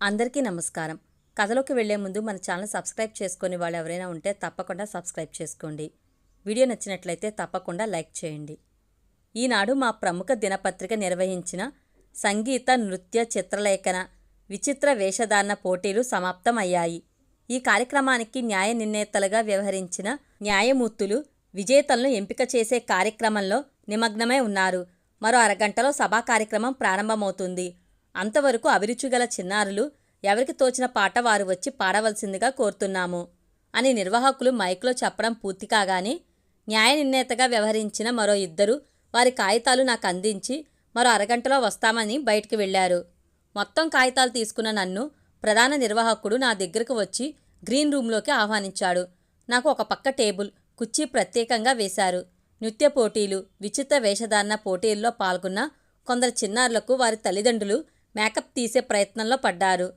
అందరికీ నమస్కారం. కథలోకి వెళ్ళే ముందు మన ఛానల్ సబ్స్క్రైబ్ చేసుకుని వాళ్ళు ఎవరైనా ఉంటే తప్పకుండా సబ్స్క్రైబ్ చేసుకోండి. వీడియో నచ్చినట్లయితే తప్పకుండా లైక్ చేయండి. ఈనాడు మా ప్రముఖ దినపత్రిక నిర్వహించిన సంగీత నృత్య చిత్రలేఖన విచిత్ర వేషధారణ పోటీలు సమాప్తమయ్యాయి. ఈ కార్యక్రమానికి న్యాయ నిర్ణేతలుగా వ్యవహరించిన న్యాయమూర్తులు విజేతలను ఎంపిక చేసే కార్యక్రమంలో నిమగ్నమై ఉన్నారు. మరో అరగంటలో సభా కార్యక్రమం ప్రారంభమవుతుంది. అంతవరకు అభిరుచిగల చిన్నారులు ఎవరికి తోచిన పాట వారు వచ్చి పాడవలసిందిగా కోరుతున్నాము అని నిర్వాహకులు మైక్లో చెప్పడం పూర్తి కాగానే న్యాయ నిర్ణేతగా వ్యవహరించిన మరో ఇద్దరు వారి కాగితాలు నాకు అందించి మరో అరగంటలో వస్తామని బయటికి వెళ్ళారు మొత్తం కాగితాలు తీసుకున్న నన్ను ప్రధాన నిర్వాహకుడు నా దగ్గరకు వచ్చి గ్రీన్ రూమ్లోకి ఆహ్వానించాడు. నాకు ఒక పక్క టేబుల్ కుర్చీ ప్రత్యేకంగా వేశారు. నృత్య పోటీలు విచిత్ర వేషధారణ పోటీల్లో పాల్గొన్న కొందరు చిన్నారులకు వారి తల్లిదండ్రులు మేకప్ తీసే ప్రయత్నంలో పడ్డారు.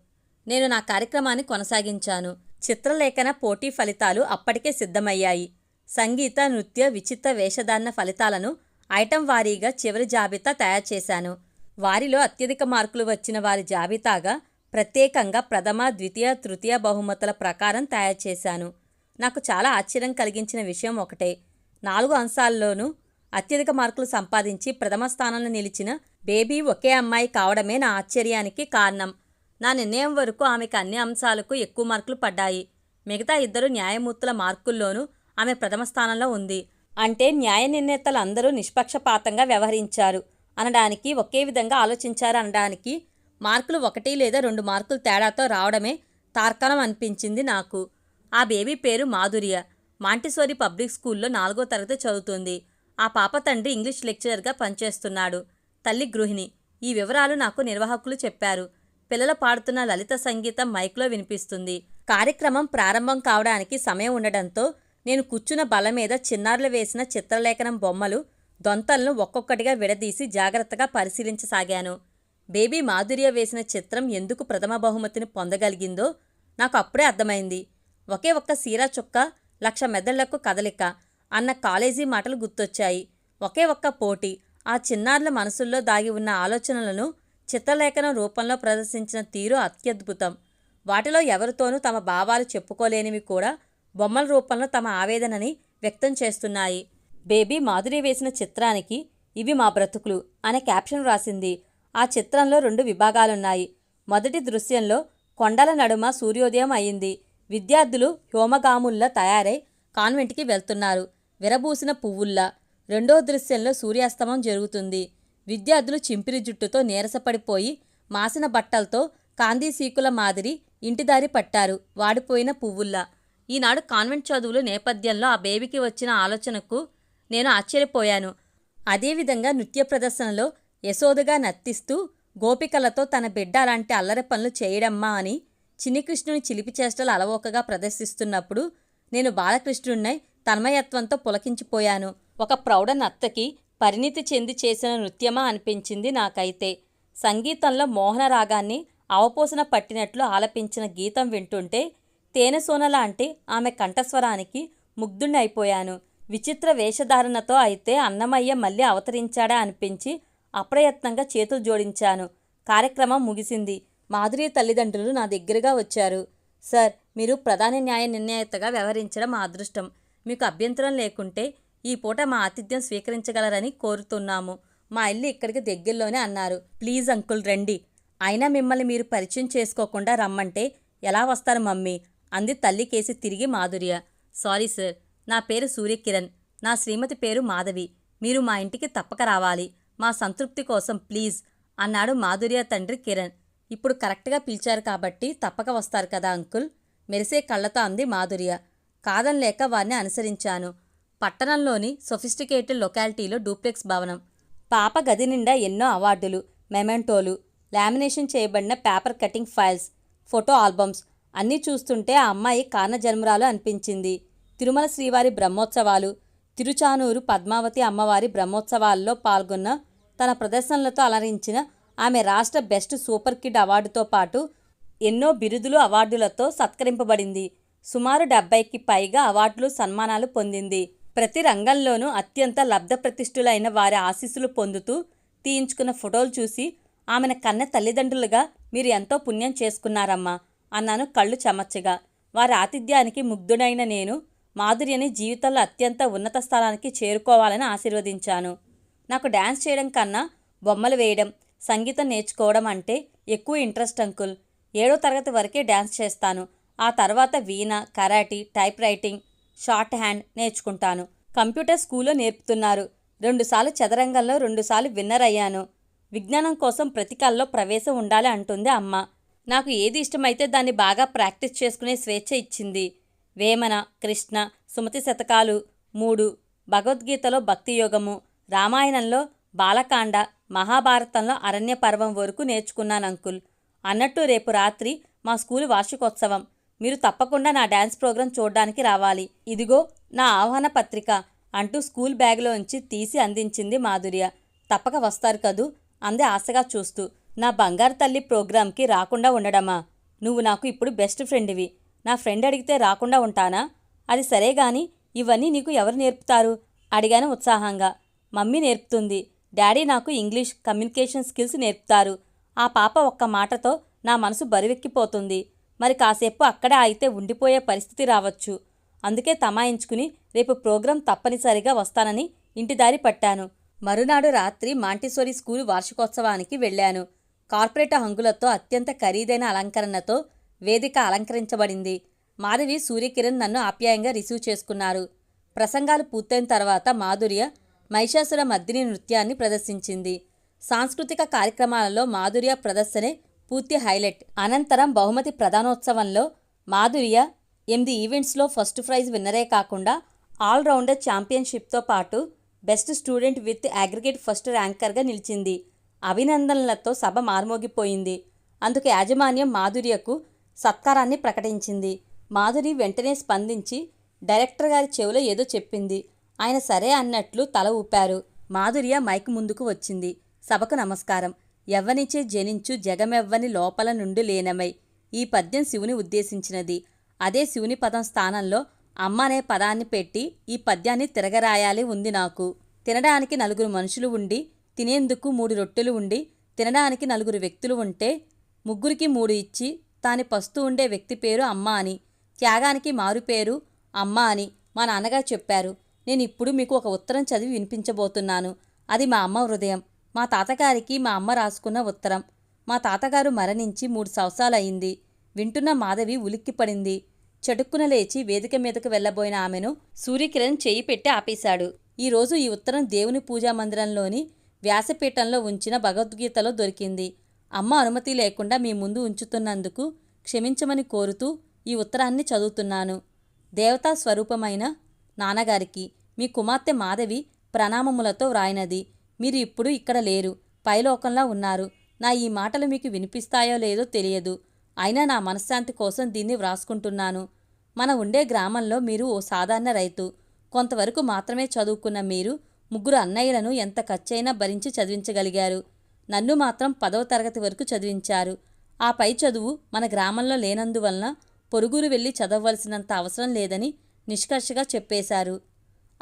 నేను నా కార్యక్రమాన్ని కొనసాగించాను. చిత్రలేఖన పోటీ ఫలితాలు అప్పటికే సిద్ధమయ్యాయి. సంగీత నృత్య విచిత్ర వేషధారణ ఫలితాలను ఐటెం వారీగా చివరి జాబితా తయారు చేశాను. వారిలో అత్యధిక మార్కులు వచ్చిన వారి జాబితాగా ప్రత్యేకంగా ప్రథమ ద్వితీయ తృతీయ బహుమతుల ప్రకారం తయారు చేశాను. నాకు చాలా ఆశ్చర్యం కలిగించిన విషయం ఒకటే. నాలుగు అంశాల్లోనూ అత్యధిక మార్కులు సంపాదించి ప్రథమ స్థానంలో నిలిచిన బేబీ ఒకే అమ్మాయి కావడమే నా ఆశ్చర్యానికి కారణం. నా నిర్ణయం వరకు ఆమెకు అన్ని అంశాలకు ఎక్కువ మార్కులు పడ్డాయి. మిగతా ఇద్దరు న్యాయమూర్తుల మార్కుల్లోనూ ఆమె ప్రథమ స్థానంలో ఉంది. అంటే న్యాయ నిర్ణేతలు అందరూ నిష్పక్షపాతంగా వ్యవహరించారు అనడానికి ఒకే విధంగా ఆలోచించారు అనడానికి మార్కులు ఒకటి లేదా రెండు మార్కులు తేడాతో రావడమే తార్కాణం అనిపించింది నాకు. ఆ బేబీ పేరు మాధుర్య. మాంటిసోరి పబ్లిక్ స్కూల్లో నాలుగో తరగతి చదువుతుంది. ఆ పాప తండ్రి ఇంగ్లీష్ లెక్చరర్గా పనిచేస్తున్నాడు. తల్లి గృహిణి. ఈ వివరాలు నాకు నిర్వాహకులు చెప్పారు. పిల్లలు పాడుతున్న లలిత సంగీతం మైక్లో వినిపిస్తుంది. కార్యక్రమం ప్రారంభం కావడానికి సమయం ఉండడంతో నేను కూర్చున్న బల మీద చిన్నారులు వేసిన చిత్రలేఖనం బొమ్మలు దొంతలను ఒక్కొక్కటిగా విడదీసి జాగ్రత్తగా పరిశీలించసాగాను. బేబీ మాధుర్య వేసిన చిత్రం ఎందుకు ప్రథమ బహుమతిని పొందగలిగిందో నాకు అప్పుడే అర్థమైంది. ఒకే ఒక్క సీరా చుక్క లక్ష మెదళ్ళకు కదలిక అన్న కాలేజీ మాటలు గుర్తొచ్చాయి. ఒకే ఒక్క పోటీ ఆ చిన్నారుల మనసుల్లో దాగి ఉన్న ఆలోచనలను చిత్రలేఖనం రూపంలో ప్రదర్శించిన తీరు అత్యద్భుతం. వాటిలో ఎవరితోనూ తమ భావాలు చెప్పుకోలేనివి కూడా బొమ్మల రూపంలో తమ ఆవేదనని వ్యక్తం చేస్తున్నాయి. బేబీ మాధురి వేసిన చిత్రానికి ఇవి మా బ్రతుకులు అనే క్యాప్షన్ రాసింది. ఆ చిత్రంలో రెండు విభాగాలున్నాయి. మొదటి దృశ్యంలో కొండల నడుమ సూర్యోదయం అయింది. విద్యార్థులు హ్యోమగాముల్లా తయారై కాన్వెంట్కి వెళ్తున్నారు. విరబూసిన పువ్వుల్లా. రెండో దృశ్యంలో సూర్యాస్తమం జరుగుతుంది. విద్యార్థులు చింపిరి జుట్టుతో నీరసపడిపోయి మాసిన బట్టలతో కాందీసీకుల మాదిరి ఇంటిదారి పట్టారు వాడిపోయిన పువ్వుల్లా. ఈనాడు కాన్వెంట్ చదువులు నేపథ్యంలో ఆ బేబీకి వచ్చిన ఆలోచనకు నేను ఆశ్చర్యపోయాను. అదేవిధంగా నృత్య ప్రదర్శనలో యశోదగా నర్తిస్తూ గోపికలతో తన బిడ్డ అలాంటి అల్లరి పనులు చేయడమ్మా అని చిన్నికృష్ణుని చిలిపి చేష్టలు అలవోకగా ప్రదర్శిస్తున్నప్పుడు నేను బాలకృష్ణుడినై తన్మయత్వంతో పులకించిపోయాను. ఒక ప్రౌఢ నర్తకి పరిణితి చెంది చేసిన నృత్యమా అనిపించింది నాకైతే. సంగీతంలో మోహన రాగాన్ని అవపోసన పట్టినట్లు ఆలపించిన గీతం వింటుంటే తేనెసోన లాంటి ఆమె కంఠస్వరానికి ముగ్ధుణ్ణి అయిపోయాను విచిత్ర వేషధారణతో అయితే అన్నమయ్య మళ్ళీ అవతరించాడా అనిపించి అప్రయత్నంగా చేతులు జోడించాను. కార్యక్రమం ముగిసింది. మాధురి తల్లిదండ్రులు నా దగ్గరగా వచ్చారు. సార్ మీరు ప్రధాన న్యాయ నిర్ణేతగా వ్యవహరించడం మా అదృష్టం. మీకు అభ్యంతరం లేకుంటే ఈ పూట మా ఆతిథ్యం స్వీకరించగలరని కోరుతున్నాము. మా ఇల్లు ఇక్కడికి దగ్గరలోనే అన్నారు. ప్లీజ్ అంకుల్ రండి. అయినా మిమ్మల్ని మీరు పరిచయం చేసుకోకుండా రమ్మంటే ఎలా వస్తారు మమ్మీ? అంది తల్లి కేసి తిరిగి మాధుర్య. సారీ సార్ నా పేరు సూర్యకిరణ్. నా శ్రీమతి పేరు మాధవి. మీరు మా ఇంటికి తప్పక రావాలి. మా సంతృప్తి కోసం ప్లీజ్ అన్నాడు మాధుర్య తండ్రి కిరణ్. ఇప్పుడు కరెక్ట్గా పిలిచారు కాబట్టి తప్పక వస్తారు కదా అంకుల్? మెరిసే కళ్ళతో అంది మాధుర్య. కాదనలేక వారిని అనుసరించాను. పట్టణంలోని సొఫిస్టికేటెడ్ లొకాలిటీలో డూప్లెక్స్ భవనం. పాప గది నిండా ఎన్నో అవార్డులు మెమెంటోలు లామినేషన్ చేయబడిన paper cutting files photo albums అన్నీ చూస్తుంటే ఆ అమ్మాయి కానజన్మరాలు అనిపించింది. తిరుమల శ్రీవారి బ్రహ్మోత్సవాలు తిరుచానూరు పద్మావతి అమ్మవారి బ్రహ్మోత్సవాల్లో పాల్గొన్న తన ప్రదర్శనలతో అలరించిన ఆమె రాష్ట్ర బెస్ట్ సూపర్ కిడ్ అవార్డుతో పాటు ఎన్నో బిరుదులు అవార్డులతో సత్కరింపబడింది. సుమారు డెబ్బైకి పైగా అవార్డులు సన్మానాలు పొందింది. ప్రతి రంగంలోనూ అత్యంత లబ్ధప్రతిష్ఠులైన వారి ఆశీస్సులు పొందుతూ తీయించుకున్న ఫోటోలు చూసి ఆమెను కన్న తల్లిదండ్రులుగా మీరు ఎంతో పుణ్యం చేసుకున్నారమ్మా అన్నాను కళ్ళు చెమచ్చగా వారి ఆతిథ్యానికి ముగ్ధుడైన నేను మాధుర్యని జీవితంలో అత్యంత ఉన్నత స్థానానికి చేరుకోవాలని ఆశీర్వదించాను. నాకు డ్యాన్స్ చేయడం కన్నా బొమ్మలు వేయడం సంగీతం నేర్చుకోవడం అంటే ఎక్కువ ఇంట్రెస్ట్ అంకుల్. ఏడో తరగతి వరకే డ్యాన్స్ చేస్తాను. ఆ తర్వాత veena karate type writing short hand నేర్చుకుంటాను. కంప్యూటర్ స్కూల్లో నేర్పుతున్నారు. రెండుసార్లు చదరంగంలో రెండుసార్లు విన్నర్ అయ్యాను. విజ్ఞానం కోసం ప్రతికల్లో ప్రవేశం ఉండాలి అంటుంది అమ్మ. నాకు ఏది ఇష్టమైతే దాన్ని బాగా ప్రాక్టీస్ చేసుకునే స్వేచ్ఛ ఇచ్చింది. వేమన కృష్ణ సుమతి శతకాలు మూడు భగవద్గీతలో భక్తి యోగము రామాయణంలో బాలకాండ మహాభారతంలో అరణ్య పర్వం వరకు నేర్చుకున్నాను అంకుల్. అన్నట్టు రేపు రాత్రి మా స్కూల్ వార్షికోత్సవం. మీరు తప్పకుండా నా డ్యాన్స్ ప్రోగ్రాం చూడడానికి రావాలి. ఇదిగో నా ఆహ్వాన పత్రిక అంటూ స్కూల్ బ్యాగ్లోంచి తీసి అందించింది మాధుర్య. తప్పక వస్తారు కదూ? అంది ఆశగా చూస్తూ. నా బంగారు తల్లి ప్రోగ్రాంకి రాకుండా ఉండడమా? నువ్వు నాకు ఇప్పుడు బెస్ట్ ఫ్రెండ్వి. నా ఫ్రెండ్ అడిగితే రాకుండా ఉంటానా? అది సరే గాని ఇవన్నీ నీకు ఎవరు నేర్పుతారు? అడిగాను ఉత్సాహంగా. మమ్మీ నేర్పుతుంది. డాడీ నాకు ఇంగ్లీష్ కమ్యూనికేషన్ స్కిల్స్ నేర్పుతారు. ఆ పాప ఒక్క మాటతో నా మనసు బరువెక్కిపోతుంది. మరి కాసేపు అక్కడే అయితే ఉండిపోయే పరిస్థితి రావచ్చు. అందుకే తమాయించుకుని రేపు ప్రోగ్రాం తప్పనిసరిగా వస్తానని ఇంటి దారి పట్టాను. మరునాడు రాత్రి మాంటిసోరి స్కూలు వార్షికోత్సవానికి వెళ్ళాను. కార్పొరేట్ హంగులతో అత్యంత ఖరీదైన అలంకరణతో వేదిక అలంకరించబడింది. మాధవి సూర్యకిరణ్ నన్ను ఆప్యాయంగా రిసీవ్ చేసుకున్నారు. ప్రసంగాలు పూర్తయిన తర్వాత మాధుర్య మహిషాసుర మద్దిని నృత్యాన్ని ప్రదర్శించింది. సాంస్కృతిక కార్యక్రమాలలో మాధుర్య ప్రదర్శనే పూర్తి హైలైట్. అనంతరం బహుమతి ప్రధానోత్సవంలో మాధుర్య ఎనిమిది ఈవెంట్స్లో ఫస్ట్ ప్రైజ్ విన్నరే కాకుండా ఆల్రౌండర్ ఛాంపియన్షిప్తో పాటు best student with aggregate first ర్యాంకర్గా నిలిచింది. అభినందనలతో సభ మార్మోగిపోయింది. అందుకు యాజమాన్యం మాధుర్యకు సత్కారాన్ని ప్రకటించింది. మాధురి వెంటనే స్పందించి డైరెక్టర్ గారి చెవిలో ఏదో చెప్పింది. ఆయన సరే అన్నట్లు తల ఊపారు. మాధుర్య మైక్ ముందుకు వచ్చింది. సభకు నమస్కారం. ఎవ్వనిచే జనించు జగమెవ్వని లోపల నుండి లేనమై. ఈ పద్యం శివుని ఉద్దేశించినది. అదే శివుని పదం స్థానంలో అమ్మ అనే పదాన్ని పెట్టి ఈ పద్యాన్ని తిరగరాయాలి ఉంది నాకు. తినడానికి నలుగురు మనుషులు ఉండి తినేందుకు మూడు రొట్టెలు ఉండి తినడానికి నలుగురు వ్యక్తులు ఉంటే ముగ్గురికి మూడు ఇచ్చి తాని పస్తు ఉండే వ్యక్తి పేరు అమ్మ అని త్యాగానికి మారు పేరు అమ్మ అని మా నాన్నగారు చెప్పారు. నేను ఇప్పుడు మీకు ఒక ఉత్తరం చదివి వినిపించబోతున్నాను. అది మా అమ్మ హృదయం. మా తాతగారికి మా అమ్మ రాసుకున్న ఉత్తరం. మా తాతగారు మరణించి మూడు సంవత్సరాలయ్యింది వింటున్న మాధవి ఉలిక్కిపడింది. చటుక్కున లేచి వేదిక మీదకు వెళ్ళబోయిన ఆమెను సూర్యకిరణ్ చేయి పెట్టి ఆపేశాడు. ఈరోజు ఈ ఉత్తరం దేవుని పూజా మందిరంలోని వ్యాసపీఠంలో ఉంచిన భగవద్గీతలో దొరికింది. అమ్మ అనుమతి లేకుండా మీ ముందు ఉంచుతున్నందుకు క్షమించమని కోరుతూ ఈ ఉత్తరాన్ని చదువుతున్నాను. దేవతా స్వరూపమైన నాన్నగారికి మీ కుమార్తె మాధవి ప్రణామములతో వ్రాయినది. మీరు ఇప్పుడు ఇక్కడ లేరు. పైలోకంలా ఉన్నారు. నా ఈ మాటలు మీకు వినిపిస్తాయో లేదో తెలియదు. అయినా నా మనశ్శాంతి కోసం దీన్ని వ్రాసుకుంటున్నాను. మన ఉండే గ్రామంలో మీరు ఓ సాధారణ రైతు. కొంతవరకు మాత్రమే చదువుకున్న మీరు ముగ్గురు అన్నయ్యలను ఎంత ఖర్చైనా భరించి చదివించగలిగారు. నన్ను మాత్రం పదవ తరగతి వరకు చదివించారు. ఆ పై చదువు మన గ్రామంలో లేనందువలన పొరుగురు వెళ్ళి చదవవలసినంత అవసరం లేదని నిష్కర్షగా చెప్పేశారు.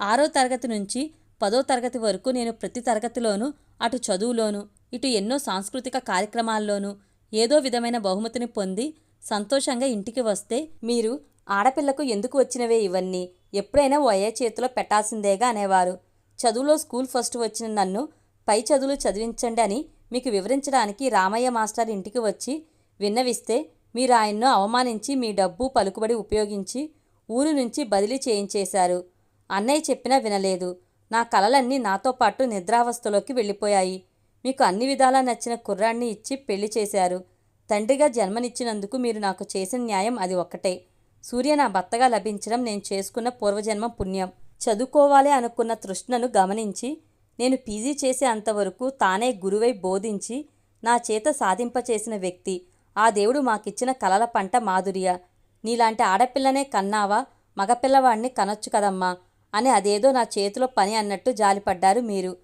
ఆరో తరగతి నుంచి పదో తరగతి వరకు నేను ప్రతి తరగతిలోనూ అటు చదువులోనూ ఇటు ఎన్నో సాంస్కృతిక కార్యక్రమాల్లోనూ ఏదో విధమైన బహుమతిని పొంది సంతోషంగా ఇంటికి వస్తే మీరు ఆడపిల్లకు ఎందుకు వచ్చినవే ఇవన్నీ? ఎప్పుడైనా ఓ చేతిలో పెట్టాల్సిందేగా అనేవారు. చదువులో స్కూల్ ఫస్ట్ వచ్చిన నన్ను పై చదువులు చదివించండి అని మీకు వివరించడానికి రామయ్య మాస్టర్ ఇంటికి వచ్చి విన్నవిస్తే మీరు ఆయన్ను అవమానించి మీ డబ్బు పలుకుబడి ఉపయోగించి ఊరు నుంచి బదిలీ చేయించేశారు. అన్నయ్య చెప్పినా వినలేదు. నా కలలన్నీ నాతో పాటు నిద్రావస్థలోకి వెళ్ళిపోయాయి. మీకు అన్ని విధాలా నచ్చిన కుర్రాన్ని ఇచ్చి పెళ్ళి చేశారు. తండ్రిగా జన్మనిచ్చినందుకు మీరు నాకు చేసిన న్యాయం అది ఒక్కటే. సూర్య నా భర్తగా లభించడం నేను చేసుకున్న పూర్వజన్మ పుణ్యం. చదువుకోవాలి అనుకున్న తృష్ణను గమనించి నేను పీజీ చేసే అంతవరకు తానే గురువై బోధించి నా చేత సాధింపచేసిన వ్యక్తి. ఆ దేవుడు మాకిచ్చిన కలల పంట మాధుర్య. నీలాంటి ఆడపిల్లనే కన్నావా? మగపిల్లవాడిని కనొచ్చు కదమ్మా. అని అదేదో నా చేతిలో పని అన్నట్టు జాలిపడ్డారు మీరు.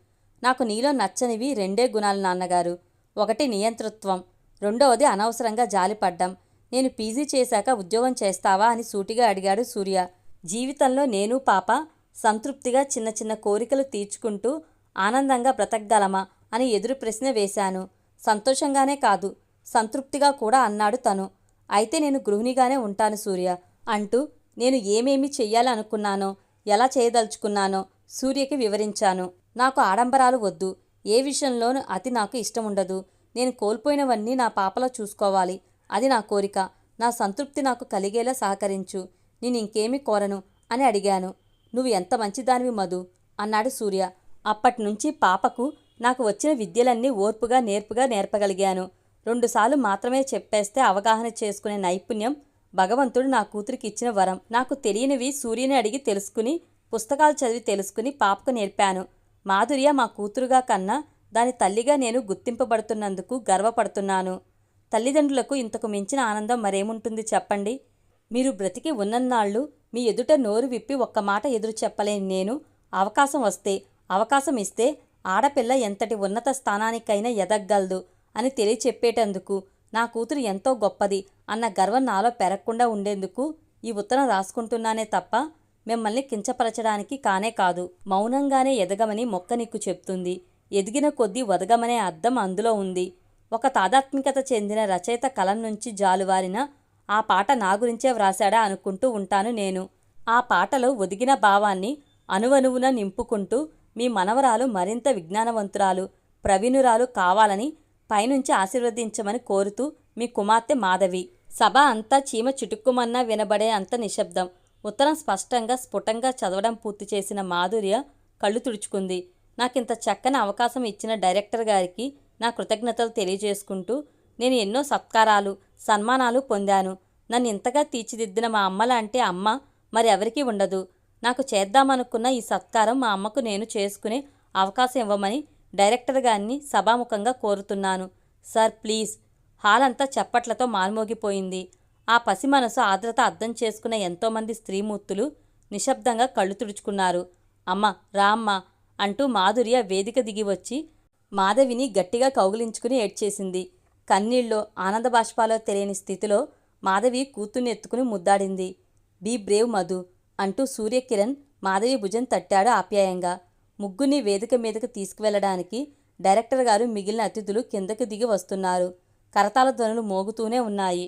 నాకు నీలో నచ్చనివి రెండే గుణాలు నాన్నగారు. ఒకటి నియంతృత్వం రెండవది అనవసరంగా జాలిపడ్డం. నేను పీజీ చేశాక ఉద్యోగం చేస్తావా అని సూటిగా అడిగాడు సూర్య. జీవితంలో నేను పాప సంతృప్తిగా చిన్న చిన్న కోరికలు తీర్చుకుంటూ ఆనందంగా బ్రతకగలమా అని ఎదురు ప్రశ్న వేశాను. సంతోషంగానే కాదు సంతృప్తిగా కూడా అన్నాడు తను. అయితే నేను గృహిణిగానే ఉంటాను సూర్య అంటూ నేను ఏమేమి చెయ్యాలనుకున్నానో ఎలా చేయదలుచుకున్నానో సూర్యకి వివరించాను. నాకు ఆడంబరాలు వద్దు. ఏ విషయంలోనూ అతి నాకు ఇష్టం ఉండదు నేను కోల్పోయినవన్నీ నా పాపలో చూసుకోవాలి. అది నా కోరిక. నా సంతృప్తి నాకు కలిగేలా సహకరించు. నేను ఇంకేమీ కోరను అని అడిగాను. నువ్వు ఎంత మంచిదానివి మధు అన్నాడు సూర్య. అప్పటినుంచి పాపకు నాకు వచ్చిన విద్యలన్నీ ఓర్పుగా నేర్పుగా నేర్పగలిగాను. రెండుసార్లు మాత్రమే చెప్పేస్తే అవగాహన చేసుకునే నైపుణ్యం భగవంతుడు నా కూతురికి ఇచ్చిన వరం. నాకు తెలియనివి సూర్యుని అడిగి తెలుసుకుని పుస్తకాలు చదివి తెలుసుకుని పాపకు నేర్పాను. మాధుర్య మా కూతురుగా కన్నా దాని తల్లిగా నేను గుర్తింపబడుతున్నందుకు గర్వపడుతున్నాను. తల్లిదండ్రులకు ఇంతకు మించిన ఆనందం మరేముంటుంది చెప్పండి? మీరు బ్రతికి ఉన్నన్నాళ్ళు మీ ఎదుట నోరు విప్పి ఒక్క మాట ఎదురు చెప్పలేని నేను అవకాశం వస్తే అవకాశం ఇస్తే ఆడపిల్ల ఎంతటి ఉన్నత స్థానానికైనా ఎదగ్గలదు అని తెలియచెప్పేటందుకు నా కూతురు ఎంతో గొప్పది అన్న గర్వం నాలో పెరగకుండా ఉండేందుకు ఈ ఉత్తరం రాసుకుంటున్నానే తప్ప మిమ్మల్ని కించపరచడానికి కానే కాదు. మౌనంగానే ఎదగమని మొక్క నీకు చెప్తుంది. ఎదిగిన కొద్దీ వదగమనే అర్థం అందులో ఉంది. ఒక తాదాత్మికత చెందిన రచయిత కలం నుంచి జాలువారిన ఆ పాట నా గురించే వ్రాశాడా అనుకుంటూ ఉంటాను నేను. ఆ పాటలో ఒదిగిన భావాన్ని అణువణువున నింపుకుంటూ మీ మనవరాలు మరింత విజ్ఞానవంతురాలు ప్రవీణురాలు కావాలని పైనుంచి ఆశీర్వదించమని కోరుతూ మీ కుమార్తె మాధవి. సభ అంతా చీమ చిటుక్కుమన్నా వినబడే అంత నిశ్శబ్దం. ఉత్తరం స్పష్టంగా స్ఫుటంగా చదవడం పూర్తి చేసిన మాధుర్య కళ్ళు తుడుచుకుంది. నాకింత చక్కని అవకాశం ఇచ్చిన డైరెక్టర్ గారికి నా కృతజ్ఞతలు తెలియజేసుకుంటూ నేను ఎన్నో సత్కారాలు సన్మానాలు పొందాను. నన్ను ఇంతగా తీర్చిదిద్దిన మా అమ్మలాంటి అమ్మ మరి ఎవరికీ ఉండదు. నాకు చేద్దామనుకున్న ఈ సత్కారం మా అమ్మకు నేను చేసుకునే అవకాశం ఇవ్వమని డైరెక్టర్ గారిని సభాముఖంగా కోరుతున్నాను. Sir please. హాల్ అంతా చప్పట్లతో మాల్మోగిపోయింది. ఆ పసి మనసు ఆర్ద్రత అర్థం చేసుకున్న ఎంతోమంది స్త్రీమూర్తులు నిశ్శబ్దంగా కళ్ళు తుడుచుకున్నారు. అమ్మ రామ్మ అంటూ మాధుర్య వేదిక దిగి వచ్చి మాధవిని గట్టిగా కౌగిలించుకుని ఏడ్చేసింది. కన్నీళ్ళలో ఆనంద బాష్పాలో తెలియని స్థితిలో మాధవి కూతుర్ని ఎత్తుకుని ముద్దాడింది. బీ బ్రేవ్ మధు అంటూ సూర్యకిరణ్ మాధవి భుజం తట్టాడు ఆప్యాయంగా. ముగ్గురిని వేదిక మీదకు తీసుకువెళ్ళడానికి డైరెక్టర్ గారు మిగిలిన అతిథులు కిందకి దిగి వస్తున్నారు. కరతాల ధ్వనులు మోగుతూనే ఉన్నాయి.